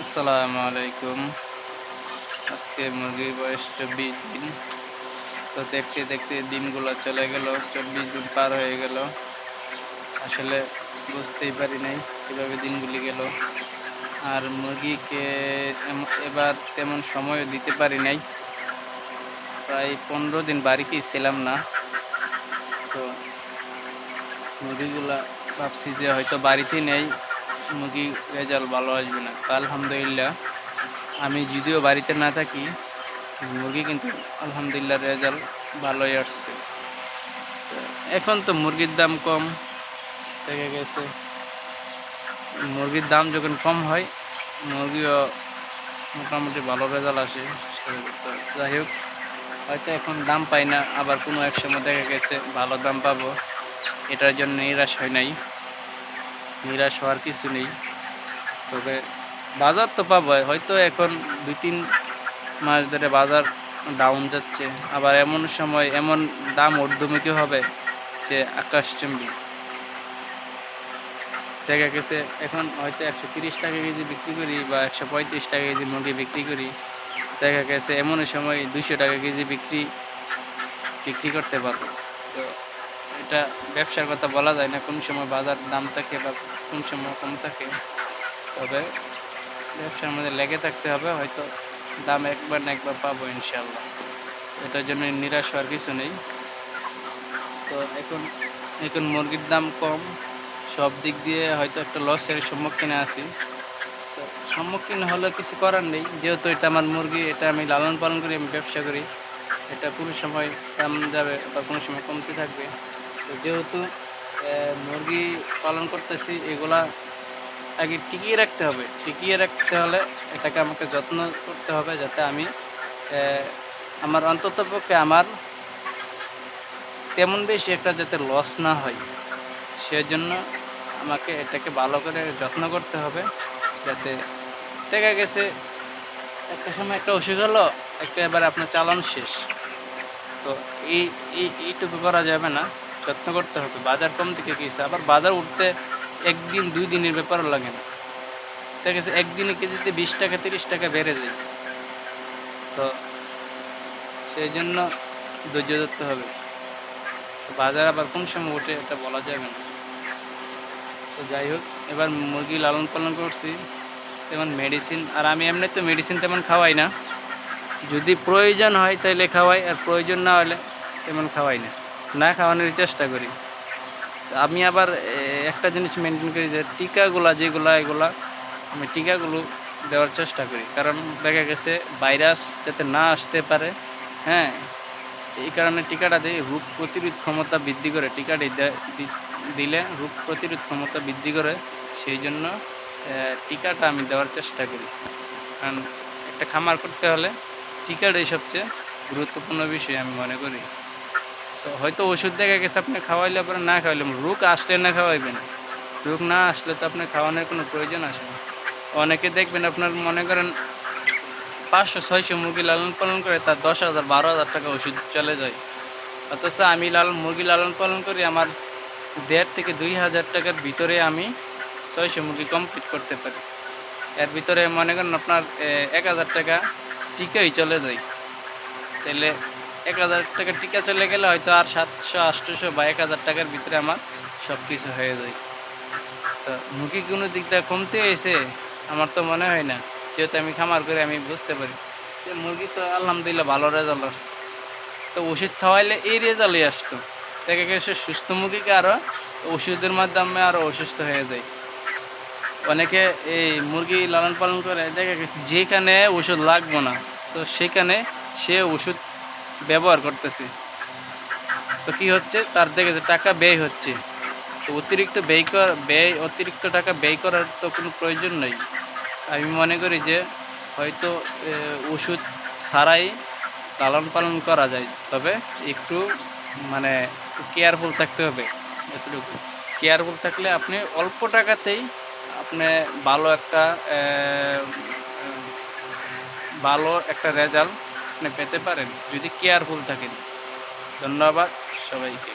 আসসালামু আলাইকুম। আজকে মুরগির বয়স চব্বিশ দিন। তো দেখতে দেখতে দিনগুলো চলে গেল, চব্বিশ দিন পার হয়ে গেল। আসলে বুঝতেই পারি নাই কীভাবে দিনগুলি গেল। আর মুরগিকে এবার তেমন সময়ও দিতে পারি নাই। প্রায় পনেরো দিন বাড়িতেই ছিলাম না। তো মুরগিগুলা ভাবছি যে হয়তো বাড়িতেই নেই। মুরগি রেজাল্ট ভালো আসবে না। আলহামদুলিল্লাহ, আমি যদিও বাড়িতে না থাকি, মুরগি কিন্তু আলহামদুলিল্লাহ রেজাল্ট ভালোই আসছে। এখন তো মুরগির দাম কম থেকে গেছে। মুরগির দাম যখন কম হয়, মুরগিও মোটামুটি ভালো রেজাল্ট আসে। যাই হোক, হয়তো এখন দাম পাই না, আবার কোনো এক সময় দেখা গেছে ভালো দাম পাবো। এটার জন্য নিরাশ হয় নাই। নিরাশ হওয়ার কিছু নেই। তবে বাজার তো পাবো, হয়তো এখন দুই তিন মাস ধরে বাজার ডাউন যাচ্ছে। আবার এমন সময় এমন দাম ঊর্ধ্বমুখী হবে যে আকাশচুম্বী। দেখা গেছে এখন হয়তো একশো তিরিশ টাকা কেজি বিক্রি করি বা একশো পঁয়ত্রিশ টাকা কেজি মুরগি বিক্রি করি। দেখা গেছে এমন সময় দুইশো টাকা কেজি বিক্রি বিক্রি করতে পারব। তো এটা ব্যবসার কথা বলা যায় না, কোন সময় বাজার দাম থাকে বা কোন সময় কম থাকে। তবে ব্যবসার মধ্যে লেগে থাকতে হবে, হয়তো দাম একবার না একবার পাবো ইনশাল্লাহ এটার জন্য নিরাশ হওয়ার কিছু নেই। তো এখন এখন মুরগির দাম কম, সব দিক দিয়ে হয়তো একটা লসের সম্মুখীনে আছি। তো সম্মুখীন হলে কিছু করার নেই, যেহেতু এটা আমার মুরগি, এটা আমি লালন পালন করি, আমি ব্যবসা করি। এটা কোনো সময় দাম যাবে বা কোনো সময় কমতে থাকবে। যেহেতু মুরগি পালন করতেছি, এগুলা আগে টিকিয়ে রাখতে হবে। টিকিয়ে রাখতে হলে এটাকে আমাকে যত্ন করতে হবে যাতে আমি আমার অন্তত পক্ষে আমার তেমন বেশি একটা যাতে লস না হয়। সেজন্য আমাকে এটাকে ভালো করে যত্ন করতে হবে যাতে দেখা গেছে একটা সময় একটা অসুখ হলো, একটা এবার আপনার চালান শেষ। তো এই এই, এইটুকু করা যাবে না। যত্ন করতে হবে। বাজার কম থেকে কিছু আবার বাজার উঠতে একদিন, দুই দিনের ব্যাপারও লাগে না। দেখা গেছে একদিনে কেজিতে বিশ টাকা, তিরিশ টাকা বেড়ে যায়। তো সেই জন্য ধৈর্য ধরতে হবে। তো বাজার আবার কোন সময় ওঠে এটা বলা যাবে না। তো যাই হোক, এবার মুরগি লালন পালন করছি, তেমন মেডিসিন আর আমি এমনি তো মেডিসিন তেমন খাওয়াই না। যদি প্রয়োজন হয় তাহলে খাওয়াই, আর প্রয়োজন না হলে তেমন খাওয়াই না। না খাওয়ানোর চেষ্টা করি। আমি আবার একটা জিনিস মেনটেন করি যে টিকাগুলা যেগুলা, এগুলা আমি টিকাগুলো দেওয়ার চেষ্টা করি। কারণ দেখা গেছে ভাইরাস যাতে না আসতে পারে হ্যাঁ এই কারণে টিকাটা দিই রোগ প্রতিরোধ ক্ষমতা বৃদ্ধি করে, টিকাটি দিলে রোগ প্রতিরোধ ক্ষমতা বৃদ্ধি করে, সেই জন্য টিকাটা আমি দেওয়ার চেষ্টা করি। কারণ একটা খামার করতে হলে টিকাটাই সবচেয়ে গুরুত্বপূর্ণ বিষয় আমি মনে করি। তো হয়তো ওষুধ দেখা গেছে, আপনি খাওয়াইলে পরে না খাওয়াইলে রোগ আসলে না খাওয়াইবেন। রোগ না আসলে তো আপনার খাওয়ানোর কোনো প্রয়োজন আসে না। অনেকে দেখবেন আপনার মনে করেন পাঁচশো, ছয়শো মুরগি লালন পালন করে তার দশ হাজার, বারো হাজার টাকা ওষুধ চলে যায়। অথচ আমি লালন মুরগি লালন পালন করি, আমার দেড় থেকে দুই হাজার টাকার ভিতরে আমি ছয়শো মুরগি কমপ্লিট করতে পারি। এর ভিতরে মনে করেন আপনার এক হাজার টাকা টিকেই চলে যায়। তাহলে এক হাজার টাকা টিকা চলে গেলে হয়তো আর সাতশো আটশোশো বা এক হাজার টাকার ভিতরে আমার সব কিছু হয়ে যায়। তো মুরগি কোনো দিক দিয়ে কমতে হয়েছে আমার তো মনে হয় না, যেহেতু আমি খামার করে আমি বুঝতে পারি। যে মুরগি তো আলহামদুলিল্লাহ ভালো রেজাল্ট আসছে। তো ওষুধ খাওয়াইলে এই রেজাল্টই আসতো। দেখা গেছে সুস্থ মুরগিকে আরও ওষুধের মাধ্যমে আরও অসুস্থ হয়ে যায়। অনেকে এই মুরগি লালন পালন করে, দেখা গেছে যেখানে ওষুধ লাগবো না, তো সেখানে সে ওষুধ ব্যবহার করতেছে। তো কি হচ্ছে? তার দেখে যে টাকা ব্যয় হচ্ছে। তো অতিরিক্ত ব্যয় কর, ব্যয়, অতিরিক্ত টাকা ব্যয় করার তো কোনো প্রয়োজন নেই। আমি মনে করি যে হয়তো ওষুধ ছাড়াই লালন পালন করা যায়। তবে একটু মানে কেয়ারফুল থাকতে হবে। এতটুকু। কেয়ারফুল থাকলে আপনি অল্প টাকাতেই আপনি ভালো একটা ভালো একটা রেজাল্ট আপনি পেতে পারেন যদি কেয়ারফুল থাকেন। ধন্যবাদ সবাইকে।